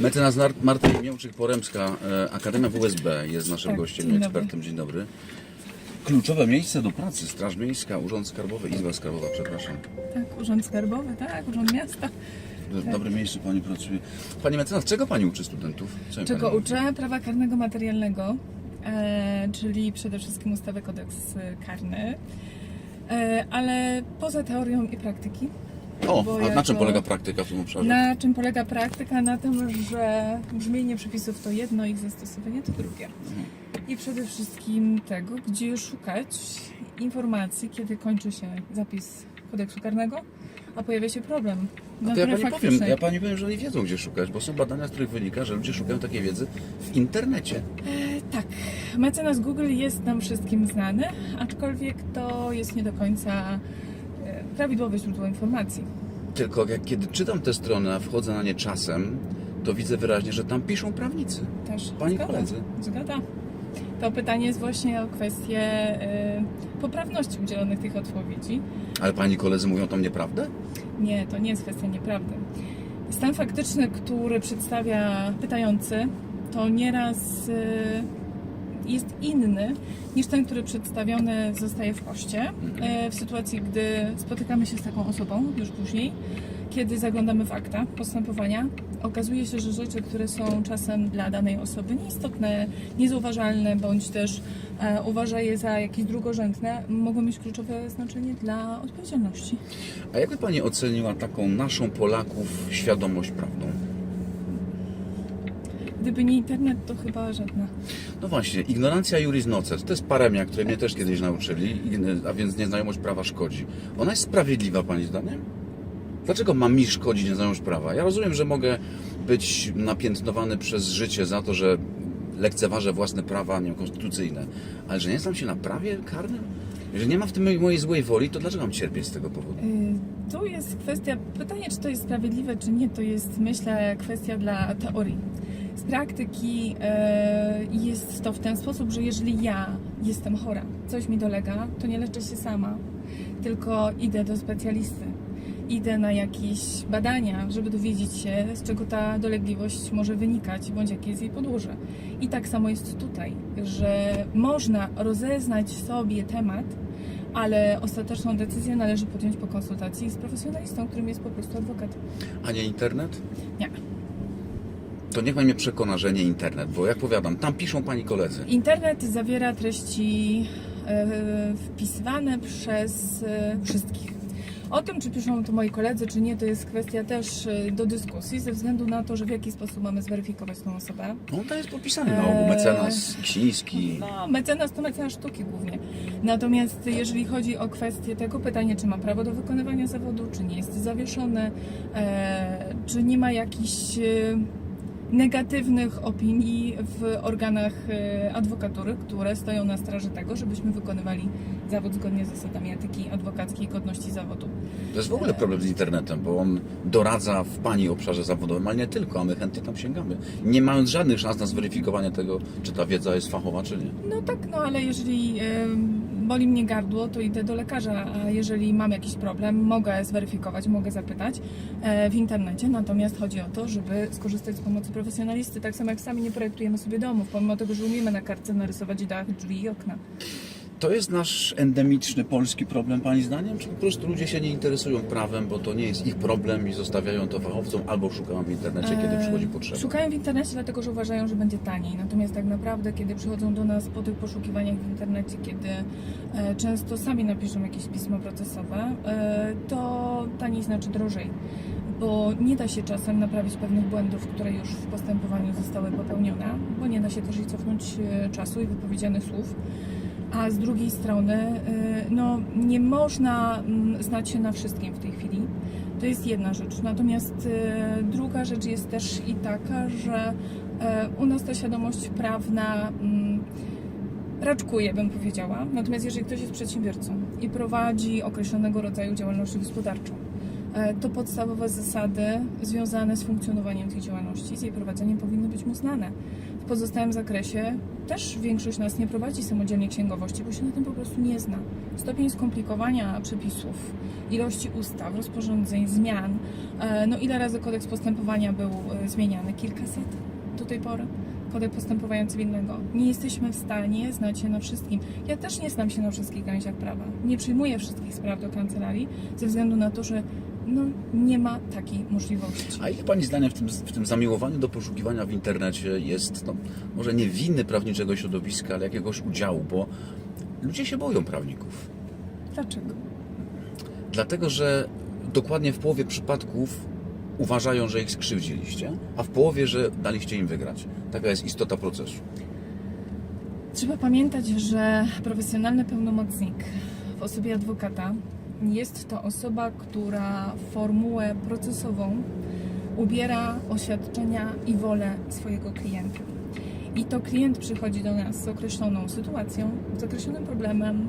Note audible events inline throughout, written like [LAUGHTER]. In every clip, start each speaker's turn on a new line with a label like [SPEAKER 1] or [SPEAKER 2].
[SPEAKER 1] Mecenas Marta Mięłczyk-Poremska, e, Akademia WSB jest naszym
[SPEAKER 2] Tak,
[SPEAKER 1] gościem i ekspertem. Dzień dobry. Kluczowe miejsce do pracy, Straż Miejska, Urząd Skarbowy, Izba Skarbowa, przepraszam.
[SPEAKER 2] Tak, Urząd Skarbowy, tak, Urząd Miasta.
[SPEAKER 1] W dobrym miejscu Pani pracuje. Pani mecenas, czego Pani uczy studentów? Co
[SPEAKER 2] Czego
[SPEAKER 1] pani
[SPEAKER 2] uczę? Prawa karnego materialnego, e, czyli przede wszystkim ustawy kodeks karny, e, ale poza teorią i praktyki.
[SPEAKER 1] O,
[SPEAKER 2] bo
[SPEAKER 1] a na czym polega praktyka w tym obszarze?
[SPEAKER 2] Na czym polega praktyka? Na tym, że brzmienie przepisów to jedno, ich zastosowanie to drugie.
[SPEAKER 1] Mhm.
[SPEAKER 2] I przede wszystkim tego, gdzie szukać informacji, kiedy kończy się zapis kodeksu karnego, a pojawia się problem.
[SPEAKER 1] To ja
[SPEAKER 2] natury
[SPEAKER 1] Pani powiem,
[SPEAKER 2] faktycznej.
[SPEAKER 1] ja Pani powiem, że oni wiedzą gdzie szukać, bo są badania, z których wynika, że ludzie szukają takiej wiedzy w internecie.
[SPEAKER 2] E, Tak, mecenas Google jest nam wszystkim znany, aczkolwiek to jest nie do końca prawidłowe źródło informacji.
[SPEAKER 1] Tylko jak kiedy czytam te strony, a wchodzę na nie czasem, to widzę wyraźnie, że tam piszą prawnicy.
[SPEAKER 2] Też
[SPEAKER 1] Pani
[SPEAKER 2] zgoda.
[SPEAKER 1] koledzy.
[SPEAKER 2] Zgoda. To pytanie jest właśnie o kwestię e, poprawności udzielonych tych odpowiedzi.
[SPEAKER 1] Ale Pani koledzy mówią tam nieprawdę?
[SPEAKER 2] Nie, to nie jest kwestia nieprawdy. Stan faktyczny, który przedstawia pytający, to nieraz e, jest inny niż ten, który przedstawiony zostaje w poście. E, W sytuacji, gdy spotykamy się z taką osobą już później, kiedy zaglądamy w akta postępowania, okazuje się, że rzeczy, które są czasem dla danej osoby nieistotne, niezauważalne, bądź też e, uważa je za jakieś drugorzędne, mogą mieć kluczowe znaczenie dla odpowiedzialności.
[SPEAKER 1] A jakby Pani oceniła taką naszą Polaków świadomość prawną?
[SPEAKER 2] Gdyby nie internet, to chyba żadna.
[SPEAKER 1] No właśnie, ignorancja juris nocet, to jest paremia, której mnie też kiedyś nauczyli, a więc nieznajomość prawa szkodzi. Ona jest sprawiedliwa Pani zdaniem? Dlaczego ma mi szkodzić nieznajomość prawa? Ja rozumiem, że mogę być napiętnowany przez życie za to, że lekceważę własne prawa nie wiem, konstytucyjne, ale że nie znam się na prawie karnym? Jeżeli nie ma w tym mojej- złej woli, to dlaczego mam cierpieć z tego powodu?
[SPEAKER 2] Y, Tu jest kwestia, pytanie czy to jest sprawiedliwe, czy nie, to jest myślę kwestia dla teorii. Z praktyki e, jest to w ten sposób, że jeżeli ja jestem chora, coś mi dolega, to nie leczę się sama, tylko idę do specjalisty. Idę na jakieś badania, żeby dowiedzieć się, z czego ta dolegliwość może wynikać, bądź jakie jest jej podłoże. I tak samo jest tutaj, że można rozeznać sobie temat, ale ostateczną decyzję należy podjąć po konsultacji z profesjonalistą, którym jest po prostu adwokat.
[SPEAKER 1] A nie internet?
[SPEAKER 2] Nie.
[SPEAKER 1] To niech Pani mnie przekona, że nie internet, bo jak powiadam, tam piszą Pani koledzy.
[SPEAKER 2] Internet zawiera treści e, wpisywane przez e, wszystkich. O tym, czy piszą to moi koledzy, czy nie, to jest kwestia też e, do dyskusji, ze względu na to, że w jaki sposób mamy zweryfikować tą osobę.
[SPEAKER 1] No to jest podpisany na ogół,
[SPEAKER 2] Eee.
[SPEAKER 1] mecenas Ksiński.
[SPEAKER 2] No, mecenas to mecenas sztuki głównie. Natomiast jeżeli chodzi o kwestię tego pytania, czy ma prawo do wykonywania zawodu, czy nie jest zawieszony, e, czy nie ma jakichś e, negatywnych opinii w organach e, adwokatury, które stoją na straży tego, żebyśmy wykonywali zawód zgodnie z zasadami etyki adwokackiej i godności zawodu.
[SPEAKER 1] To jest w ogóle problem z internetem, bo on doradza w Pani obszarze zawodowym, ale nie tylko, a my chętnie tam sięgamy. Nie mając żadnych szans na zweryfikowanie tego, czy ta wiedza jest fachowa, czy nie.
[SPEAKER 2] No tak, no ale jeżeli em, boli mnie gardło, to idę do lekarza, a jeżeli mam jakiś problem, mogę zweryfikować, mogę zapytać e, w internecie, natomiast chodzi o to, żeby skorzystać z pomocy profesjonalisty, tak samo jak sami nie projektujemy sobie domów, pomimo tego, że umiemy na kartce narysować dach, drzwi i okna.
[SPEAKER 1] To jest nasz endemiczny polski problem, Pani zdaniem? Czy po prostu ludzie się nie interesują prawem, bo to nie jest ich problem i zostawiają to fachowcom albo szukają w internecie, kiedy
[SPEAKER 2] E,
[SPEAKER 1] przychodzi potrzeba?
[SPEAKER 2] Szukają w internecie, dlatego że uważają, że będzie taniej. Natomiast tak naprawdę, kiedy przychodzą do nas po tych poszukiwaniach w internecie, kiedy e, często sami napiszą jakieś pismo procesowe, e, to taniej znaczy drożej. Bo nie da się czasem naprawić pewnych błędów, które już w postępowaniu zostały popełnione, bo nie da się też i cofnąć czasu i wypowiedzianych słów. A z drugiej strony, e, no, nie można mm, znać się na wszystkim w tej chwili. To jest jedna rzecz. Natomiast e, druga rzecz jest też i taka, że e, u nas ta świadomość prawna mm, raczkuje, bym powiedziała. Natomiast jeżeli ktoś jest przedsiębiorcą i prowadzi określonego rodzaju działalność gospodarczą, e, to podstawowe zasady związane z funkcjonowaniem tej działalności, z jej prowadzeniem powinny być mu znane. W pozostałym zakresie też większość nas nie prowadzi samodzielnie księgowości, bo się na tym po prostu nie zna. Stopień skomplikowania przepisów, ilości ustaw, rozporządzeń, zmian, e, no ile razy kodeks postępowania był e, zmieniany? Kilkaset do tej pory. Kodeks postępowania cywilnego. Nie jesteśmy w stanie znać się na wszystkim. Ja też nie znam się na wszystkich gałęziach prawa. Nie przyjmuję wszystkich spraw do kancelarii ze względu na to, że no, nie ma takiej możliwości.
[SPEAKER 1] A ile Pani zdaniem w tym, w tym zamiłowaniu do poszukiwania w internecie jest, no, może nie winy prawniczego środowiska, ale jakiegoś udziału, bo ludzie się boją prawników.
[SPEAKER 2] Dlaczego?
[SPEAKER 1] Dlatego, że dokładnie w połowie przypadków uważają, że ich skrzywdziliście, a w połowie, że daliście im wygrać. Taka jest istota procesu.
[SPEAKER 2] Trzeba pamiętać, że profesjonalny pełnomocnik w osobie adwokata jest to osoba, która formułę procesową ubiera oświadczenia i wolę swojego klienta. I to klient przychodzi do nas z określoną sytuacją, z określonym problemem,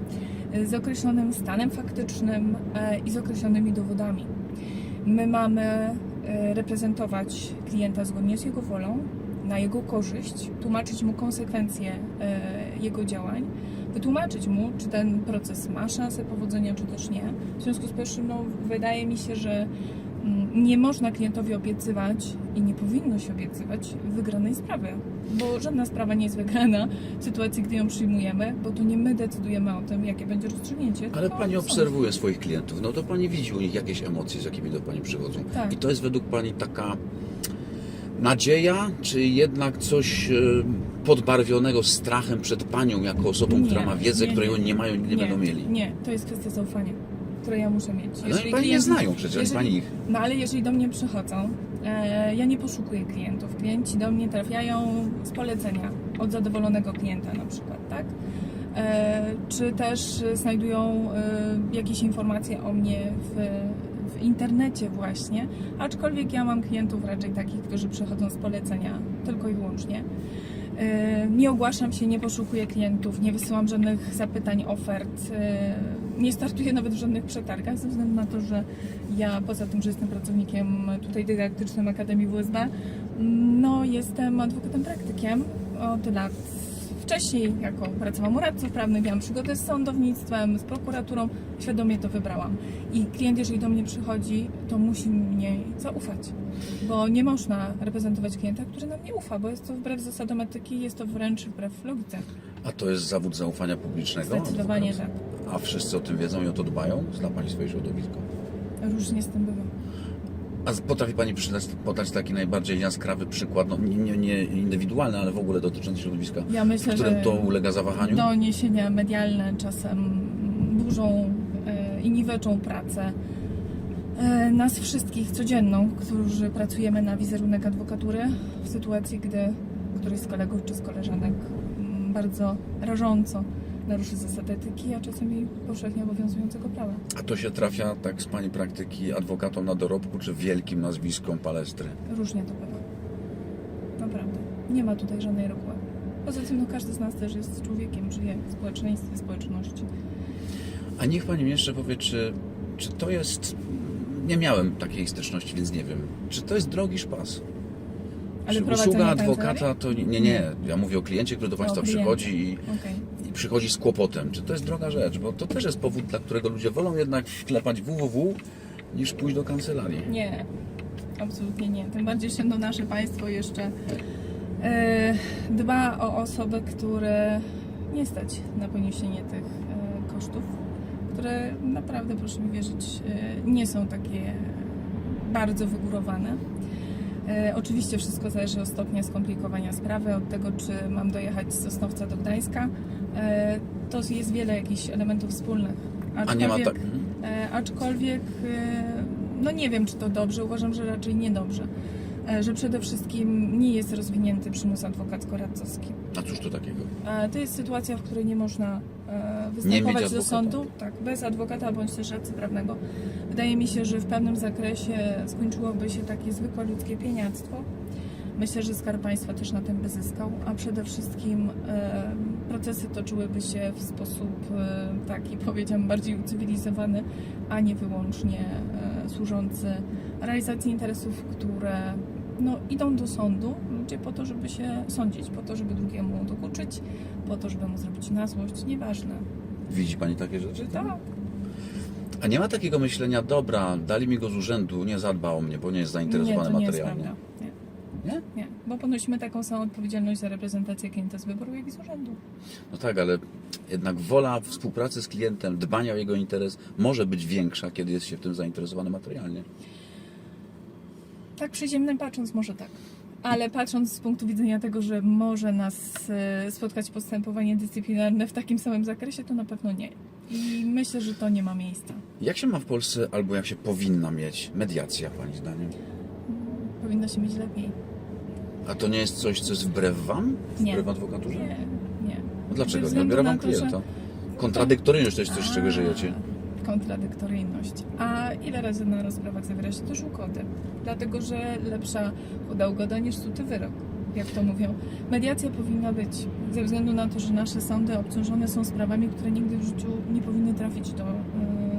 [SPEAKER 2] z określonym stanem faktycznym e, i z określonymi dowodami. My mamy e, reprezentować klienta zgodnie z jego wolą, na jego korzyść, tłumaczyć mu konsekwencje e, jego działań, wytłumaczyć mu, czy ten proces ma szansę powodzenia, czy też nie. W związku z powyższym, no, wydaje mi się, że mm, nie można klientowi obiecywać i nie powinno się obiecywać wygranej sprawy, bo żadna sprawa nie jest wygrana w sytuacji, gdy ją przyjmujemy, bo to nie my decydujemy o tym, jakie będzie rozstrzygnięcie.
[SPEAKER 1] Ale Pani obserwuje swoich klientów, no to Pani widzi u nich jakieś emocje, z jakimi do Pani przychodzą.
[SPEAKER 2] Tak.
[SPEAKER 1] I to jest według Pani taka nadzieja, czy jednak coś e, podbarwionego strachem przed Panią, jako osobą,
[SPEAKER 2] Nie,
[SPEAKER 1] która ma wiedzę,
[SPEAKER 2] nie,
[SPEAKER 1] której
[SPEAKER 2] nie.
[SPEAKER 1] oni nie mają i nie, będą mieli?
[SPEAKER 2] Nie, to jest kwestia zaufania, które ja muszę mieć.
[SPEAKER 1] No i Pani nie znają przecież,
[SPEAKER 2] jeżeli-
[SPEAKER 1] Pani ich.
[SPEAKER 2] No ale jeżeli do mnie przychodzą, e, ja nie poszukuję klientów. Klienci do mnie trafiają z polecenia od zadowolonego klienta na przykład, tak? E, czy też e, znajdują e, jakieś informacje o mnie w internecie właśnie, aczkolwiek ja mam klientów raczej takich, którzy przychodzą z polecenia tylko i wyłącznie. E, Nie ogłaszam się, nie poszukuję klientów, nie wysyłam żadnych zapytań, ofert, e, nie startuję nawet w żadnych przetargach, ze względu na to, że ja poza tym, że jestem pracownikiem tutaj dydaktycznym Akademii WSB, no jestem adwokatem praktykiem od lat. Wcześniej jako pracowałam u radców prawnych, miałam przygodę z sądownictwem, z prokuraturą, świadomie to wybrałam. I klient, jeżeli do mnie przychodzi, to musi mnie zaufać, bo nie można reprezentować klienta, który nam nie ufa, bo jest to wbrew zasadom etyki, jest to wręcz wbrew logice.
[SPEAKER 1] A to jest zawód zaufania publicznego?
[SPEAKER 2] Zdecydowanie tak.
[SPEAKER 1] A wszyscy o tym wiedzą i o to dbają? Zna Pani swoje środowisko?
[SPEAKER 2] Różnie z tym bywa.
[SPEAKER 1] A potrafi Pani przydać, podać taki najbardziej jaskrawy przykład, no nie, nie, nie indywidualny, ale w ogóle dotyczący środowiska,
[SPEAKER 2] Ja myślę,
[SPEAKER 1] w którym
[SPEAKER 2] że
[SPEAKER 1] to ulega zawahaniu?
[SPEAKER 2] doniesienia medialne czasem burzą e, i niweczą pracę e, nas wszystkich codzienną, którzy pracujemy na wizerunek adwokatury w sytuacji, gdy któryś z kolegów czy z koleżanek mm, bardzo rażąco naruszy zasady etyki, a czasem i powszechnie obowiązującego prawa.
[SPEAKER 1] A to się trafia tak z Pani praktyki adwokatom na dorobku, czy wielkim nazwiskom palestry?
[SPEAKER 2] Różnie to bywa. Naprawdę. Nie ma tutaj żadnej reguły. Poza tym no, każdy z nas też jest człowiekiem, żyje w społeczeństwie, społeczności.
[SPEAKER 1] A niech Pani mi jeszcze powie, czy, czy to jest... Nie miałem takiej styczności, więc nie wiem. Czy to jest drogi szpas?
[SPEAKER 2] Ale
[SPEAKER 1] usługa adwokata to... Nie, nie. Ja mówię o kliencie, który do Państwa przychodzi i, i przychodzi z kłopotem. Czy to jest droga rzecz? Bo to też jest powód, dla którego ludzie wolą jednak wklepać www niż pójść do kancelarii.
[SPEAKER 2] Nie, absolutnie nie. Tym bardziej się no, nasze państwo jeszcze e, dba o osoby, które nie stać na poniesienie tych e, kosztów, które naprawdę, proszę mi wierzyć, e, nie są takie bardzo wygórowane. E, oczywiście wszystko zależy od stopnia skomplikowania sprawy, od tego, czy mam dojechać z Sosnowca do Gdańska. E, to jest wiele jakichś elementów wspólnych.
[SPEAKER 1] A nie ma
[SPEAKER 2] Aczkolwiek-
[SPEAKER 1] tak...
[SPEAKER 2] E, aczkolwiek, no nie wiem, czy to dobrze, uważam, że raczej niedobrze. E, że przede wszystkim nie jest rozwinięty przymus adwokacko-radcowski.
[SPEAKER 1] A cóż to takiego?
[SPEAKER 2] E, to jest sytuacja, w której nie można e, występować do sądu tak, bez adwokata bądź też radcy prawnego. Wydaje mi się, że w pewnym zakresie skończyłoby się takie zwykłe ludzkie pieniactwo, Myślę, że Skarb Państwa też na tym by zyskał, a przede wszystkim procesy toczyłyby się w sposób taki, powiedziałam, bardziej ucywilizowany, a nie wyłącznie służący realizacji interesów, które no, idą do sądu, ludzie po to, żeby się sądzić, po to, żeby drugiemu dokuczyć, po to, żeby mu zrobić na złość, nieważne.
[SPEAKER 1] Widzi pani takie rzeczy?
[SPEAKER 2] Tak,
[SPEAKER 1] A nie ma takiego myślenia, dobra, dali mi go z urzędu, nie zadba o mnie, bo nie jest zainteresowany
[SPEAKER 2] nie, to nie jest
[SPEAKER 1] materialnie.
[SPEAKER 2] Nie,
[SPEAKER 1] Nie?
[SPEAKER 2] nie, bo ponosimy taką samą odpowiedzialność za reprezentację klienta z wyboru, jak i z urzędu.
[SPEAKER 1] No tak, ale jednak wola współpracy z klientem, dbania o jego interes może być większa, kiedy jest się w tym zainteresowany materialnie.
[SPEAKER 2] Tak przyziemnym patrząc może tak. Ale patrząc z punktu widzenia tego, że może nas e, spotkać postępowanie dyscyplinarne w takim samym zakresie, to na pewno nie. I myślę, że to nie ma miejsca.
[SPEAKER 1] Jak się ma w Polsce, albo jak się powinna mieć mediacja, pani zdaniem?
[SPEAKER 2] Powinno się mieć lepiej.
[SPEAKER 1] A to nie jest coś, co jest wbrew wam?
[SPEAKER 2] Nie.
[SPEAKER 1] Wbrew adwokaturze?
[SPEAKER 2] Nie, nie.
[SPEAKER 1] No dlaczego?
[SPEAKER 2] Ze
[SPEAKER 1] Nie
[SPEAKER 2] względu
[SPEAKER 1] biorę
[SPEAKER 2] na
[SPEAKER 1] wam
[SPEAKER 2] to, że-
[SPEAKER 1] klienta. Kontradyktoryjność to jest coś, z czego
[SPEAKER 2] A,
[SPEAKER 1] żyjecie.
[SPEAKER 2] Kontradyktoryjność. A ile razy na rozprawach zawiera się też ugody? Dlatego, że lepsza chuda ugoda niż suty wyrok, jak to mówią. Mediacja powinna być, ze względu na to, że nasze sądy obciążone są sprawami, które nigdy w życiu nie powinny trafić do e,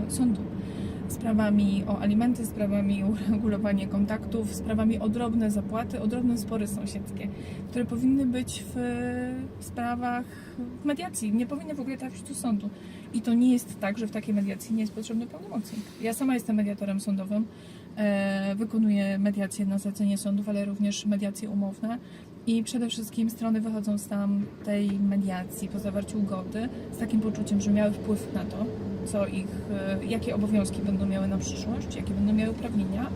[SPEAKER 2] sądu. Sprawami o alimenty, sprawami o uregulowanie kontaktów, sprawami o drobne zapłaty, o drobne spory sąsiedzkie, które powinny być w sprawach w mediacji. Nie powinny w ogóle trafić do sądu. I to nie jest tak, że w takiej mediacji nie jest potrzebny pełnomocnik. Ja sama jestem mediatorem sądowym, e, wykonuję mediacje na zlecenie sądów, ale również mediacje umowne. I przede wszystkim strony wychodzą z tej mediacji po zawarciu ugody z takim poczuciem, że miały wpływ na to, co ich, e, jakie obowiązki będą miały na przyszłość, jakie będą miały uprawnienia.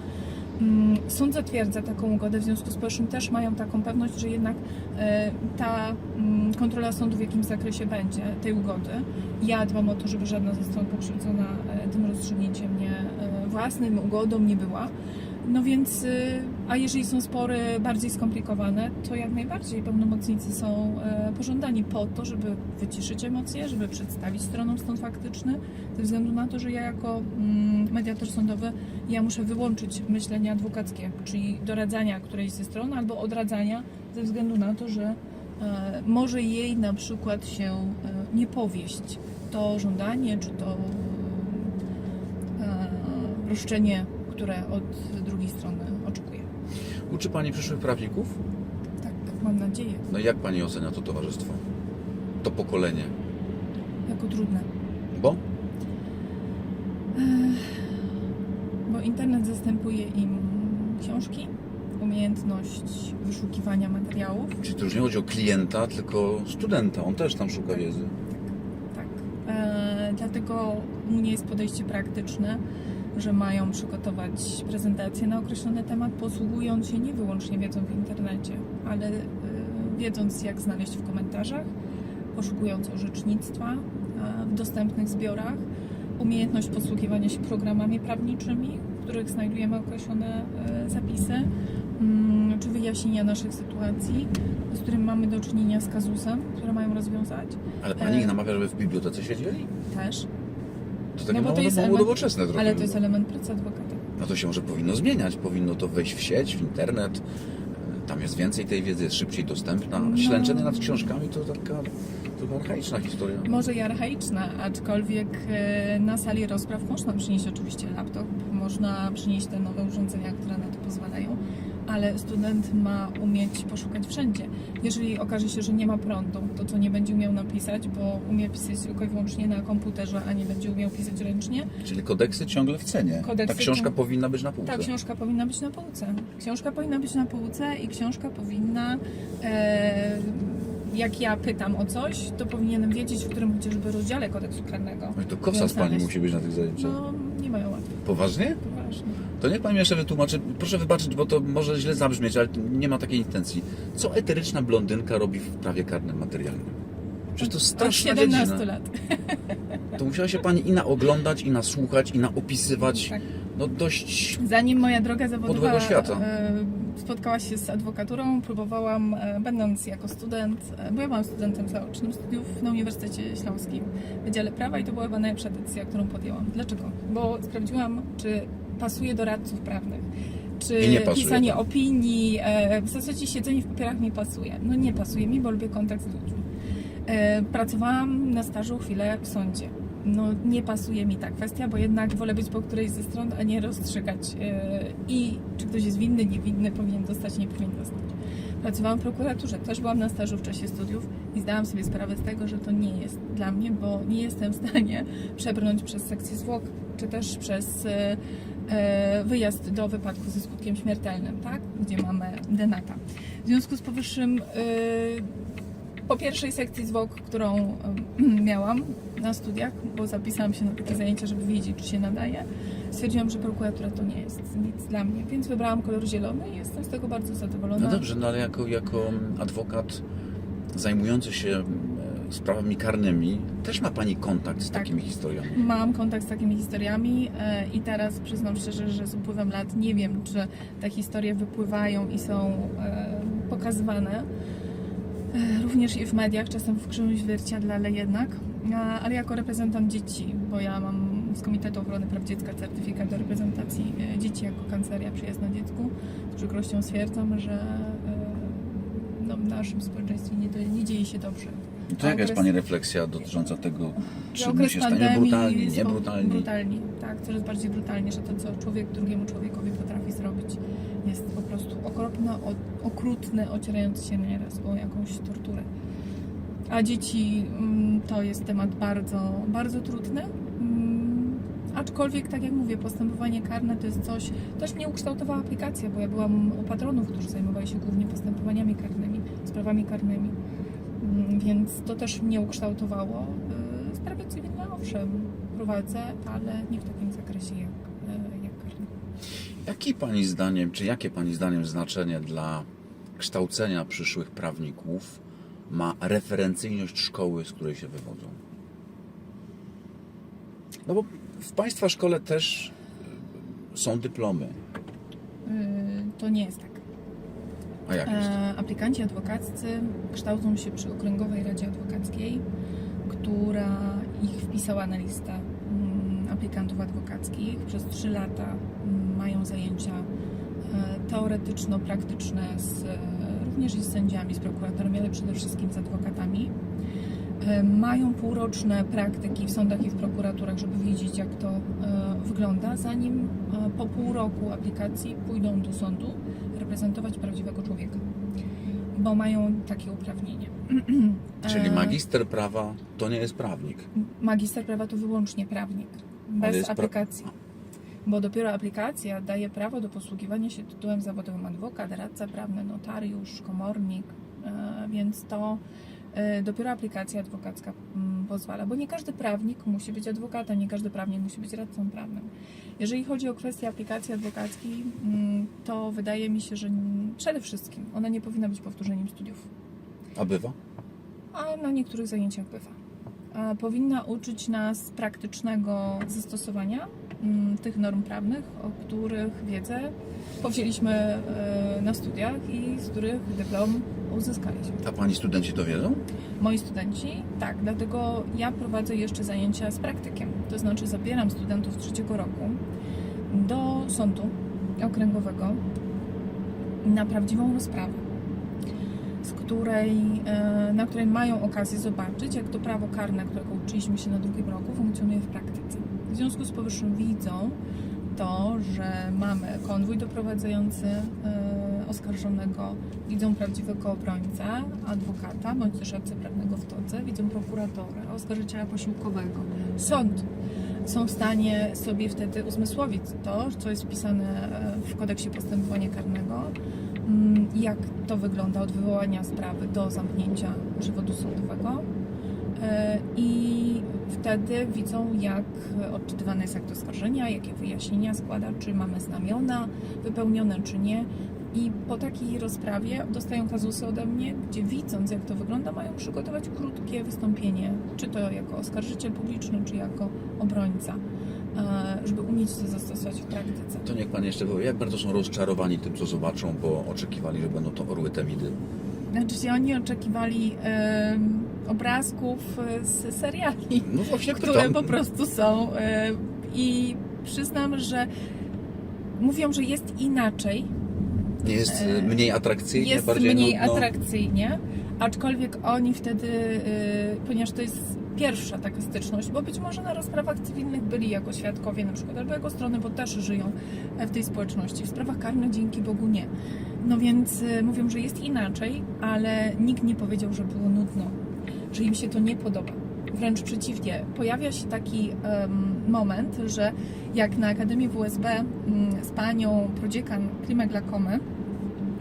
[SPEAKER 2] Mm, Sąd zatwierdza taką ugodę, w związku z powyższym też mają taką pewność, że jednak e, ta mm, kontrola sądu w jakimś zakresie będzie tej ugody. Ja dbam o to, żeby żadna ze stron pokrzywdzona e, tym rozstrzygnięciem nie, e, własnym ugodą nie była. No więc, y, a jeżeli są spory bardziej skomplikowane, to jak najbardziej pełnomocnicy są e, pożądani po to, żeby wyciszyć emocje, żeby przedstawić stronom stan faktyczny, ze względu na to, że ja jako mm, mediator sądowy, ja muszę wyłączyć myślenie adwokackie, czyli doradzania którejś ze stron albo odradzania ze względu na to, że e, może jej na przykład się e, nie powieść. To żądanie, czy to roszczenie, które od drugiej strony oczekuje.
[SPEAKER 1] Uczy pani przyszłych prawników?
[SPEAKER 2] Tak, mam nadzieję.
[SPEAKER 1] No i jak pani ocenia to towarzystwo? To pokolenie?
[SPEAKER 2] Jako trudne.
[SPEAKER 1] Bo?
[SPEAKER 2] Bo internet zastępuje im książki, umiejętność wyszukiwania materiałów.
[SPEAKER 1] Czyli to już nie chodzi o klienta, tylko studenta. On też tam szuka wiedzy.
[SPEAKER 2] Tak. E, dlatego u mnie jest podejście praktyczne, że mają przygotować prezentację na określony temat, posługując się nie wyłącznie wiedzą w internecie, ale e, wiedząc jak znaleźć w komentarzach, poszukując orzecznictwa w dostępnych zbiorach, umiejętność posługiwania się programami prawniczymi, w których znajdujemy określone e, zapisy, mm, czy wyjaśnienia naszych sytuacji, z którym mamy do czynienia z kazusem, które mają rozwiązać.
[SPEAKER 1] Ale pani ich
[SPEAKER 2] E.
[SPEAKER 1] namawia, żeby w bibliotece siedzieli?
[SPEAKER 2] Też.
[SPEAKER 1] To takie
[SPEAKER 2] No to jest
[SPEAKER 1] mało nowoczesne trochę.
[SPEAKER 2] Ale to jest element pracy adwokata.
[SPEAKER 1] No to się może powinno zmieniać. Powinno to wejść w sieć, w internet. Tam jest więcej tej wiedzy, jest szybciej dostępna.
[SPEAKER 2] No.
[SPEAKER 1] Ślęczenie nad książkami to taka trochę archaiczna historia.
[SPEAKER 2] Może i archaiczna, aczkolwiek e, na sali rozpraw można przynieść oczywiście laptop, można przynieść te nowe urządzenia, które na to pozwalają, ale student ma umieć poszukać wszędzie. Jeżeli okaże się, że nie ma prądu, to co nie będzie umiał napisać, bo umie pisać tylko i wyłącznie na komputerze, a nie będzie umiał pisać ręcznie,
[SPEAKER 1] Czyli kodeksy ciągle w cenie.
[SPEAKER 2] Kodeksy
[SPEAKER 1] Ta książka powinna być na półce.
[SPEAKER 2] Ta książka powinna być na półce. Książka powinna być na półce i książka powinna. E, jak ja pytam o coś, to powinienem wiedzieć, w którym chociażby rozdziale kodeksu karnego.
[SPEAKER 1] No i to kosa z pani musi być na tych zajęciach.
[SPEAKER 2] No,
[SPEAKER 1] Poważnie?
[SPEAKER 2] poważnie.
[SPEAKER 1] To niech pan mi jeszcze wytłumaczy. Proszę wybaczyć, bo to może źle zabrzmieć, ale nie ma takiej intencji. Co eteryczna blondynka robi w prawie karnym materialnym? Przecież to
[SPEAKER 2] Od
[SPEAKER 1] straszna
[SPEAKER 2] 17
[SPEAKER 1] dziedzina.
[SPEAKER 2] lat. [LAUGHS]
[SPEAKER 1] To musiała się pani i naoglądać, i nasłuchać, i naopisywać.
[SPEAKER 2] Tak.
[SPEAKER 1] No dość...
[SPEAKER 2] Zanim moja droga zawodowa
[SPEAKER 1] Podłego świata.
[SPEAKER 2] Spotkała się z adwokaturą, próbowałam, e, będąc jako student, e, bo ja byłam studentem zaocznym studiów na Uniwersytecie Śląskim w Wydziale Prawa i to była chyba najlepsza decyzja, którą podjęłam. Dlaczego? Bo sprawdziłam, czy pasuje do radców prawnych. czy pisanie
[SPEAKER 1] to.
[SPEAKER 2] opinii. E, w zasadzie siedzenie w papierach mi pasuje. No nie pasuje mi, bo lubię kontakt z ludźmi. Pracowałam na stażu chwilę w sądzie. No nie pasuje mi ta kwestia, bo jednak wolę być po którejś ze stron, a nie rozstrzygać. E, I czy ktoś jest winny, niewinny, powinien dostać, nie powinien dostać. Pracowałam w prokuraturze, też byłam na stażu w czasie studiów i zdałam sobie sprawę z tego, że to nie jest dla mnie, bo nie jestem w stanie [LAUGHS] przebrnąć przez sekcję zwłok, czy też przez e, e, wyjazd do wypadku ze skutkiem śmiertelnym, tak? Gdzie mamy denata. W związku z powyższym po pierwszej sekcji zwłok, którą [CLEARS THROAT] miałam na studiach, bo zapisałam się na takie zajęcia, żeby wiedzieć, czy się nadaje, stwierdziłam, że prokuratura to nie jest nic dla mnie, więc wybrałam kolor zielony i jestem z tego bardzo zadowolona.
[SPEAKER 1] No dobrze, no ale jako, jako adwokat zajmujący się e, sprawami karnymi, też ma Pani kontakt z
[SPEAKER 2] Tak.
[SPEAKER 1] takimi historiami.
[SPEAKER 2] Mam kontakt z takimi historiami e, i teraz przyznam szczerze, że z upływem lat nie wiem, czy te historie wypływają i są e, pokazywane. E, Również i w mediach, czasem w czymś zwierciadle, ale jednak. Ale jako reprezentant dzieci, bo ja mam z Komitetu Ochrony Praw Dziecka certyfikat do reprezentacji e, dzieci jako kanceria przyjazna dziecku, z przykrością stwierdzam, że e, no, w naszym społeczeństwie nie, nie dzieje się dobrze.
[SPEAKER 1] To jaka jest
[SPEAKER 2] Okres-
[SPEAKER 1] Pani refleksja dotycząca tego, czy my się staniemy brutalni,
[SPEAKER 2] są
[SPEAKER 1] niebrutalni?
[SPEAKER 2] Brutalni, tak, coraz bardziej brutalnie, że to, co człowiek drugiemu człowiekowi potrafi zrobić, jest po prostu okropne, o- okrutne, ocierające się nieraz o jakąś torturę. A dzieci mm, to jest temat bardzo, bardzo trudny. Mm, Aczkolwiek, tak jak mówię, postępowanie karne to jest coś, też mnie ukształtowała aplikacja, bo ja byłam u patronów, którzy zajmowali się głównie postępowaniami karnymi, sprawami karnymi. Mm, Więc to też mnie ukształtowało. Y, Sprawy cywilne owszem prowadzę, ale nie w takim zakresie jak.
[SPEAKER 1] Jaki Pani zdaniem, czy jakie Pani zdaniem znaczenie dla kształcenia przyszłych prawników ma referencyjność szkoły, z której się wywodzą? No bo w Państwa szkole też y, są dyplomy.
[SPEAKER 2] Y, To nie jest tak.
[SPEAKER 1] A jak jest?
[SPEAKER 2] E, Aplikanci adwokaccy kształcą się przy Okręgowej Radzie Adwokackiej, która ich wpisała na listę mm, aplikantów adwokackich. Przez 3 lata mają zajęcia e, teoretyczno-praktyczne z, e, również i z sędziami, z prokuratorami, ale przede wszystkim z adwokatami. E, Mają półroczne praktyki w sądach i w prokuraturach, żeby wiedzieć, jak to wygląda, zanim po pół roku aplikacji pójdą do sądu reprezentować prawdziwego człowieka, bo mają takie uprawnienie. [CLEARS THROAT]
[SPEAKER 1] Czyli magister prawa to nie jest prawnik.
[SPEAKER 2] Magister prawa to wyłącznie prawnik, bez
[SPEAKER 1] pra-
[SPEAKER 2] aplikacji. Bo dopiero aplikacja daje prawo do posługiwania się tytułem zawodowym adwokat, radca prawny, notariusz, komornik, e, więc to e, dopiero aplikacja adwokacka mm, pozwala, bo nie każdy prawnik musi być adwokatem, nie każdy prawnik musi być radcą prawnym. Jeżeli chodzi o kwestię aplikacji adwokackiej, mm, to wydaje mi się, że przede wszystkim ona nie powinna być powtórzeniem studiów
[SPEAKER 1] A bywa?
[SPEAKER 2] a na niektórych zajęciach bywa. A powinna uczyć nas praktycznego zastosowania tych norm prawnych, o których wiedzę powzięliśmy e, na studiach i z których dyplom uzyskaliśmy.
[SPEAKER 1] A Pani studenci to wiedzą?
[SPEAKER 2] Moi studenci, tak, dlatego ja prowadzę jeszcze zajęcia z praktykiem. To znaczy zabieram studentów trzeciego roku do sądu okręgowego na prawdziwą rozprawę, z której, e, na której mają okazję zobaczyć, jak to prawo karne, którego uczyliśmy się na drugim roku, funkcjonuje w praktyce. Związku z powyższym widzą to, że mamy konwój doprowadzający e, oskarżonego, widzą prawdziwego obrońcę, adwokata, bądź też radcę prawnego w todze, widzą prokuratora, oskarżyciela posiłkowego, sąd. Są w stanie sobie wtedy uzmysłowić to, co jest wpisane e, w kodeksie postępowania karnego, mm, jak to wygląda od wywołania sprawy do zamknięcia przewodu sądowego. E, I wtedy widzą, jak odczytywany jest akt oskarżenia, jakie wyjaśnienia składa, czy mamy znamiona wypełnione, czy nie. I po takiej rozprawie dostają kazusy ode mnie, gdzie widząc, jak to wygląda, mają przygotować krótkie wystąpienie, czy to jako oskarżyciel publiczny, czy jako obrońca, e, żeby umieć to zastosować w praktyce.
[SPEAKER 1] To niech Pan jeszcze powie, jak bardzo są rozczarowani tym, co zobaczą, bo oczekiwali, że będą to orły temidy.
[SPEAKER 2] Znaczy się oni oczekiwali obrazków e, z seriali.
[SPEAKER 1] No właśnie
[SPEAKER 2] które po prostu są. y, I przyznam, że mówią, że jest inaczej,
[SPEAKER 1] jest
[SPEAKER 2] E,
[SPEAKER 1] e, mniej atrakcyjnie,
[SPEAKER 2] jest
[SPEAKER 1] bardziej
[SPEAKER 2] mniej
[SPEAKER 1] nudno?
[SPEAKER 2] atrakcyjnie, aczkolwiek oni wtedy, ponieważ to jest pierwsza taka styczność, bo być może na rozprawach cywilnych byli jako świadkowie na przykład, albo jako strony, bo też żyją e, w tej społeczności. W sprawach karnych dzięki Bogu nie. No więc mówią, że jest inaczej, ale nikt nie powiedział, że było nudno, że im się to nie podoba. Wręcz przeciwnie, pojawia się taki em, moment, że jak na Akademii WSB mm, z panią prodziekan Klimek Lakomy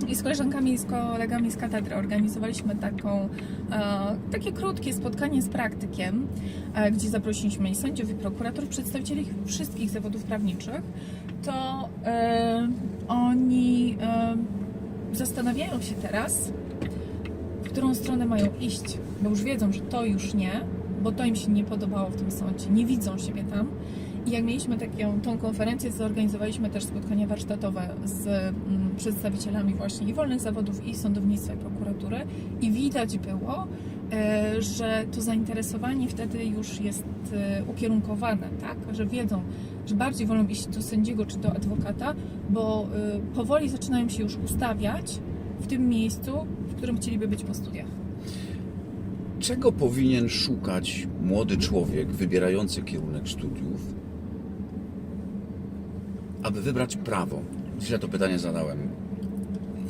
[SPEAKER 2] i z koleżankami i z kolegami z katedry organizowaliśmy taką, e, takie krótkie spotkanie z praktykiem, e, gdzie zaprosiliśmy i sędziów, i prokuratorów, przedstawicieli wszystkich zawodów prawniczych, to e, oni zastanawiają się teraz, w którą stronę mają iść, bo już wiedzą, że to już nie, bo to im się nie podobało w tym sądzie, nie widzą siebie tam. I jak mieliśmy taką tą konferencję, zorganizowaliśmy też spotkanie warsztatowe z mm, przedstawicielami właśnie i wolnych zawodów, i sądownictwa, i prokuratury. I widać było, e, że to zainteresowanie wtedy już jest e, ukierunkowane, tak? Że wiedzą, że bardziej wolą iść do sędziego czy do adwokata, bo e, powoli zaczynają się już ustawiać w tym miejscu, w którym chcieliby być po studiach.
[SPEAKER 1] Czego powinien szukać młody człowiek wybierający kierunek studiów, aby wybrać prawo? Źle to pytanie zadałem.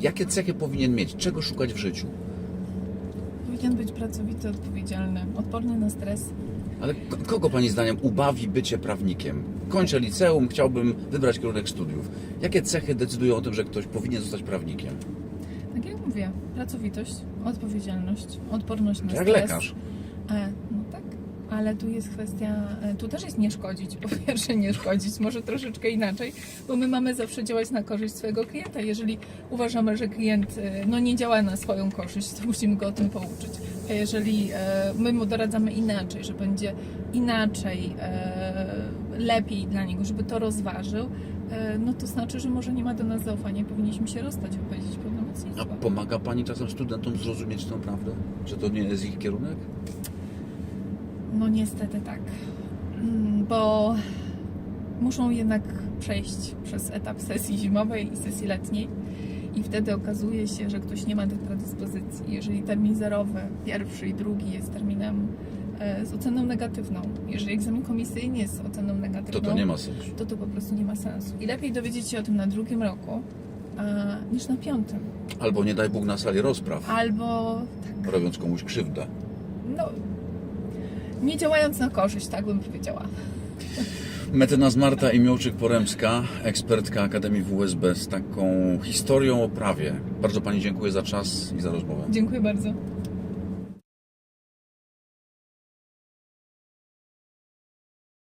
[SPEAKER 1] Jakie cechy powinien mieć? Czego szukać w życiu?
[SPEAKER 2] Powinien być pracowity, odpowiedzialny, odporny na stres.
[SPEAKER 1] Ale kogo Pani zdaniem ubawi bycie prawnikiem? Kończę liceum, chciałbym wybrać kierunek studiów. Jakie cechy decydują o tym, że ktoś powinien zostać prawnikiem?
[SPEAKER 2] Tak jak mówię, pracowitość, odpowiedzialność, odporność na
[SPEAKER 1] Jak
[SPEAKER 2] stres.
[SPEAKER 1] lekarz.
[SPEAKER 2] E, no tak, ale tu jest kwestia, e, tu też jest nie szkodzić. Po [LAUGHS] pierwsze nie szkodzić, może troszeczkę inaczej, bo my mamy zawsze działać na korzyść swojego klienta. Jeżeli uważamy, że klient e, no, nie działa na swoją korzyść, to musimy go o tym pouczyć. A jeżeli e, my mu doradzamy inaczej, że będzie inaczej, e, lepiej dla niego, żeby to rozważył, e, no to znaczy, że może nie ma do nas zaufania i powinniśmy się rozstać, opowiedzieć
[SPEAKER 1] A pomaga Pani czasem studentom zrozumieć tę prawdę? Że to nie jest ich kierunek?
[SPEAKER 2] No niestety tak, Mm, bo muszą jednak przejść przez etap sesji zimowej i sesji letniej i wtedy okazuje się, że ktoś nie ma tych predyspozycji. Jeżeli termin zerowy, pierwszy i drugi jest terminem e, z oceną negatywną, jeżeli egzamin komisyjny jest z oceną
[SPEAKER 1] To
[SPEAKER 2] negatywną,
[SPEAKER 1] to nie ma sensu.
[SPEAKER 2] to to po prostu nie ma sensu. I lepiej dowiedzieć się o tym na drugim roku, a, niż na piątym.
[SPEAKER 1] Albo nie daj Bóg na sali rozpraw,
[SPEAKER 2] Albo tak,
[SPEAKER 1] robiąc komuś krzywdę.
[SPEAKER 2] no, nie działając na korzyść, tak bym powiedziała.
[SPEAKER 1] Mecenas Marta Imiołczyk-Poremska, ekspertka Akademii WSB z taką historią o prawie. Bardzo Pani dziękuję za czas i za rozmowę.
[SPEAKER 2] Dziękuję bardzo.